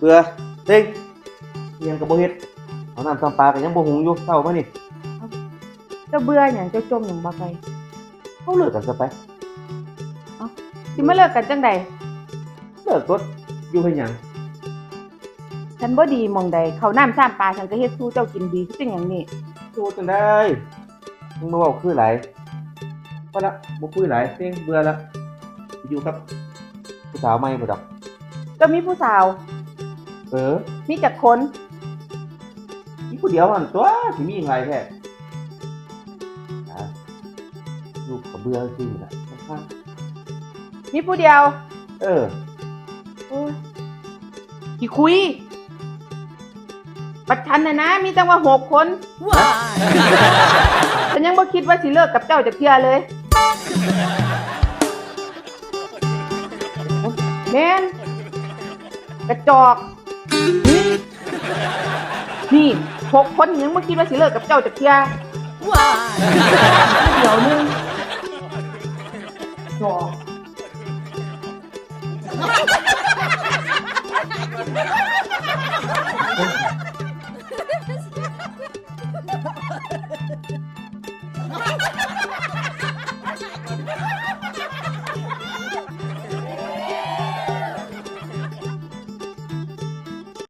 เบื่อเต็งเรียนกับบ่เฮ็ดเอาน้ำซ้ำปลากันยังบ่หุงอยู่เศร้ามานี่เจ้าเบื่อหยังเจ้าจมหยังบ่ไปเขาเลิกกันซะไปสิมาเลิกกันจังใดเลิกกดอยู่เฮ็ดหยังฉันบ่ดีหมองใดเขาวน้ำซ้ำปลาฉันก็เฮ็ดสู้เจ้ากินดีคือจังหยังนี่สู้จังได้มึงมาเว้าคือหลายพอละบ่คุยหลายเต็งเบื่อละอยู่กับผู้สาวใหม่บ่ดอกเจ้ามีผู้สาว เออ มีจักคนมีผู้เดียวหั่นตัวสิมีหยังไงแท้อะลูกก็เบื่อซื่อๆล่ะครับมีผู้เดียว เออโอ้ยขี้คุยบัดฉันน่ะนะ มีตั้งว่าหกคนฉันยังบ่คิดว่าสิเลิกกับเจ้าจะเพียเลยแม่นกระจอก นี่พกคนยังเมื่อกี้ว่าสิเลิกกับเจ้าจากเทียว้าเดี๋ยวนึงหลอ Ha ha ha!